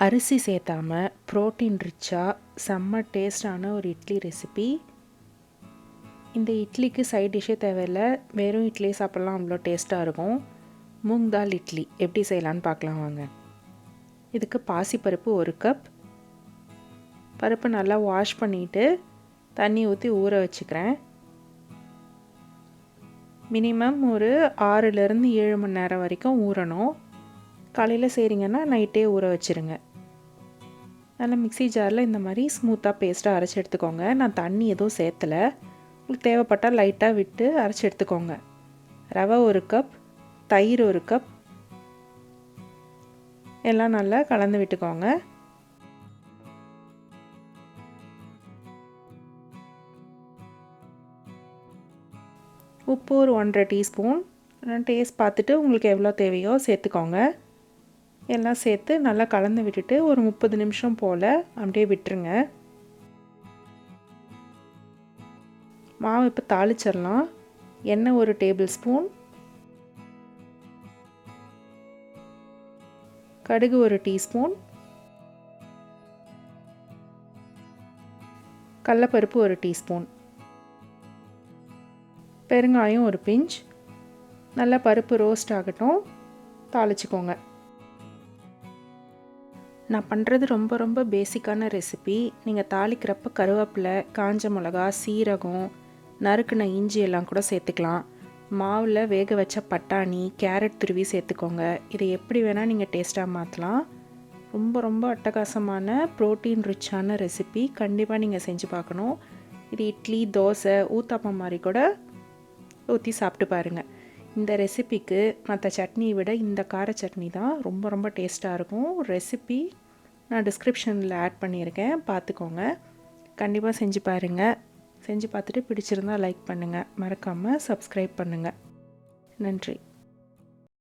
அரிசி சேர்த்தாம ப்ரோட்டீன் ரிச்சாக செம்ம டேஸ்டான ஒரு இட்லி ரெசிபி இந்த இட்லிக்கு சைட் டிஷ்ஷே தேவையில்லை. வெறும் இட்லி சாப்பிட்லாம் அவ்வளோ டேஸ்ட்டாக இருக்கும். மூங் தால் இட்லி. எப்படி செய்யலான்னு பார்க்கலாம் வாங்க. இதுக்கு பாசிப்பருப்பு ஒரு கப் பருப்பு நல்லா வாஷ் பண்ணிவிட்டு தண்ணி ஊற்றி ஊற வச்சுக்கிறேன். மினிமம் ஒரு ஆறுலேருந்து ஏழு மணி நேரம் வரைக்கும் ஊறணும். காலையில் செய்கிறீங்கன்னா நைட்டே ஊற வச்சுருங்க. நல்லா மிக்சி ஜாரில் இந்த மாதிரி ஸ்மூத்தாக பேஸ்ட்டாக அரைச்சி எடுத்துக்கோங்க. நான் தண்ணி எதுவும் சேர்த்தலை. உங்களுக்கு தேவைப்பட்டால் லைட்டாக விட்டு அரைச்சி எடுத்துக்கோங்க. ரவை ஒரு கப் தயிர் ஒரு கப். எல்லாம் நல்லா கலந்து விட்டுக்கோங்க. உப்பு ஒரு ஒன்றரை டீஸ்பூன். டேஸ்ட் பார்த்துட்டு உங்களுக்கு எவ்வளோ தேவையோ சேர்த்துக்கோங்க. எல்லாம் சேர்த்து நல்லா கலந்து விட்டுட்டு ஒரு முப்பது நிமிஷம் போல் அப்படியே விட்டுருங்க. மாவு இப்போ தாளிச்சிடலாம். எண்ணெய் ஒரு டேபிள் ஸ்பூன். கடுகு ஒரு டீஸ்பூன். கடலப்பருப்பு ஒரு டீஸ்பூன். பெருங்காயம் ஒரு பிஞ்ச். நல்லா பருப்பு ரோஸ்ட் ஆகட்டும். தாளிச்சிக்கோங்க. நான் பண்ணுறது ரொம்ப ரொம்ப பேசிக்கான ரெசிபி நீங்கள் தாளிக்கிறப்ப கருவேப்பிலை காஞ்ச மிளகா சீரகம் நறுக்குன இஞ்சி எல்லாம் கூட சேர்த்துக்கலாம். மாவில் வேக வச்ச பட்டாணி கேரட் துருவி சேர்த்துக்கோங்க. இதை எப்படி வேணால் நீங்கள் டேஸ்ட்டாக மாற்றலாம் ரொம்ப ரொம்ப அட்டகாசமான ப்ரோட்டீன் ரிச்சான ரெசிபி கண்டிப்பாக நீங்கள் செஞ்சு பார்க்கணும். இது இட்லி தோசை ஊத்தாப்பம் மாதிரி கூட ஊற்றி சாப்பிட்டு பாருங்கள் இந்த ரெசிபிக்கு மற்ற சட்னியை விட இந்த கார சட்னி தான் ரொம்ப ரொம்ப டேஸ்ட்டாக இருக்கும். ரெசிபி நான் டிஸ்கிரிப்ஷனில் ஆட் பண்ணியிருக்கேன். பார்த்துக்கோங்க. கண்டிப்பாக செஞ்சு பாருங்கள் செஞ்சு பார்த்துட்டு பிடிச்சிருந்தால் லைக் பண்ணுங்கள் மறக்காமல் சப்ஸ்கிரைப் பண்ணுங்கள் நன்றி.